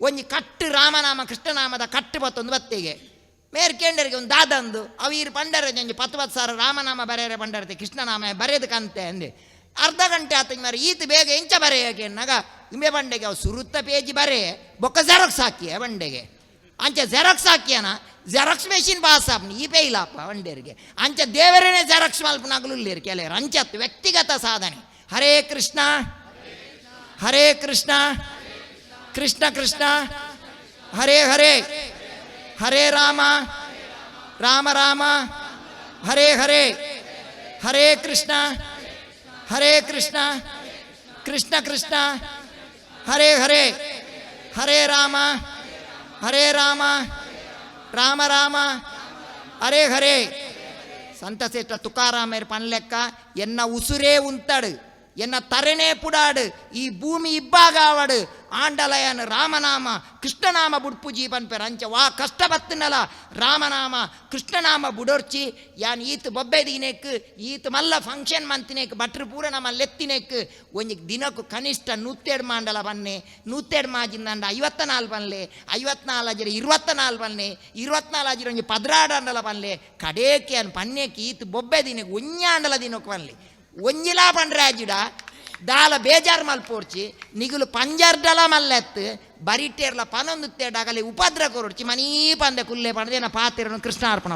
ಒಂಜಿ ಕಟ್ಟು ರಾಮನಾಮ, ಕೃಷ್ಣನಾಮದ ಕಟ್ಟು ಬತ್ತೊಂದು ಬತ್ತೆಗೆ. ಮೇರ್ಕೇಂಡರಿಗೆ ಒಂದು ದಾದಂದು ಅವು ಈರು ಪಂಡರ ಒಂಜಿ ಪತ್ತು ಪತ್ತು ಸಾವಿರ ರಾಮನಾಮ ಬರೆಯರೆ ಪಂಡರತೆ, ಕೃಷ್ಣನಾಮ ಕಂತೆ ಅಂದೆ. ಅರ್ಧ ಗಂಟೆ ಆತ ಮರ, ಈತ ಬೇಗ ಎಂಚ ಬರೆಯಕ್ಕೆ ನಗ ಇಂಬೆ ಬಂಡೆಗೆ ಅವು ಸುರುತ್ತ ಪೇಜಿ ಬರೆ, ಬೊಕ್ಕ ಜೆರಾಕ್ಸ್ ಹಾಕಿಯ ಬಂಡೆಗೆ. ಅಂಚೆ ಜೆರಾಕ್ಸ್ ಹಾಕಿಯನ, ಜೆರಾಕ್ಸ್ ಮೆಷಿನ್ ಪಾಸ್ ಆಪ್ನಿ ಈ ಪೇಯ್ಲಾಪ ಬಂಡೆರಿಗೆ. ಅಂಚ ದೇವರೇನೆ ಜೆರಾಕ್ಸ್ ಮಲ್ಪನಾಗಲು ಇಲ್ಲಿರು ಕೆಲವರು ಅಂಚತ್ತು ವ್ಯಕ್ತಿಗತ ಸಾಧನೆ. ಹರೇ ಕೃಷ್ಣ ಹರೇ ಕೃಷ್ಣ ಕೃಷ್ಣ ಕೃಷ್ಣ, ಹರೇ ಹರೇ. ಹರೇ ರಾಮ ರಾಮ ರಾಮ ಹರೇ ಹರೇ ಹರೇ ಕೃಷ್ಣ ಹರೇ ಕೃಷ್ಣ ಕೃಷ್ಣ ಕೃಷ್ಣ ಹರೇ ಹರೇ ಹರೇ ರಾಮ ಹರೇ ರಾಮ ರಾಮ ರಾಮ ಹರೇ ಹರೇ ಸಂತ ಶ್ರೇಷ್ಠ ತುಕಾರಾಮೇರ್ ಪನ್ಲೆಕ್ಕ ಎನ್ನ ಉಸುರೇ ಉಂತಡು ಎನ್ನ ತರಣೆ ಪುಡಾಡು ಈ ಭೂಮಿ ಇಬ್ಬಾಗ ಆವಡು ಆಂಡಲಯನ್ ರಾಮನಾಮ ಕೃಷ್ಣನಾಮ ಬುಡ್ಪುಜಿ ಪನ್ಪೆರ್ ಅಂಚ ವಾ ಕಷ್ಟ ಬತ್ತಿನಲ ರಾಮನಾಮ ಕೃಷ್ಣನಾಮ ಬುಡೋರ್ಚಿ ಯಾನ್ ಈತ್ ಬೊಬ್ಬೆ ದಿನೇಕ್ ಈತ್ ಮಲ್ಲ ಫಂಕ್ಷನ್ ಮಂತಿನೇಕ್ ಭಟ್ರು ಪೂರ ನಮ್ಮ ಲೆತ್ತಿನೇಕ್ ಒಂಜಿ ದಿನಕ್ಕೂ ಕನಿಷ್ಠ ನೂತ್ತೆರಡು ಮಾಂಡಲ ಬನ್ನೆ ನೂತ್ತೆರಡು ಮಾಜಿಂದಂಡ ಐವತ್ತ ನಾಲ್ ಬನ್ಲೆ ಐವತ್ನಾಲ್ ಅಜಿರ ಇರುವತ್ತ ನಾಲ್ ಬನ್ನೆ ಇರುವತ್ನಾಲ್ ಅಜಿರ ಒಂಜಿ ಪದ್ರಾಡಂಡಲ ಬನ್ಲೆ ಕಡೇಕೆ ಅನ್ ಪನ್ನೇಕ್ ಈತ್ ಬೊಬ್ಬೆ ದಿನಕ್ಕೆ ಒಂಜಾಂಡಲ ದಿನಕ್ಕೆ ಬನ್ಲಿ ಪಂಡ್ರಾಜಿಡ ದಾಲ ಬೇಜಾರು ಮಲ್ಪೋರ್ಚಿ ನಿಗುಲು ಪಂಜರ್ಡಲ ಮಲ್ಲೆತ್ತು ಬರಿಟೇರ್ಲ ಪನೊಂದು ತೇಡಾಗಲಿ ಉಪದ್ರ ಕೊರಡ್ಚಿ, ಮನೀ ಪಂದೆ ಕುಲ್ಲೆ ಪಂಡದೇನ ಪಾತಿರನು ಕೃಷ್ಣಾರ್ಪಣ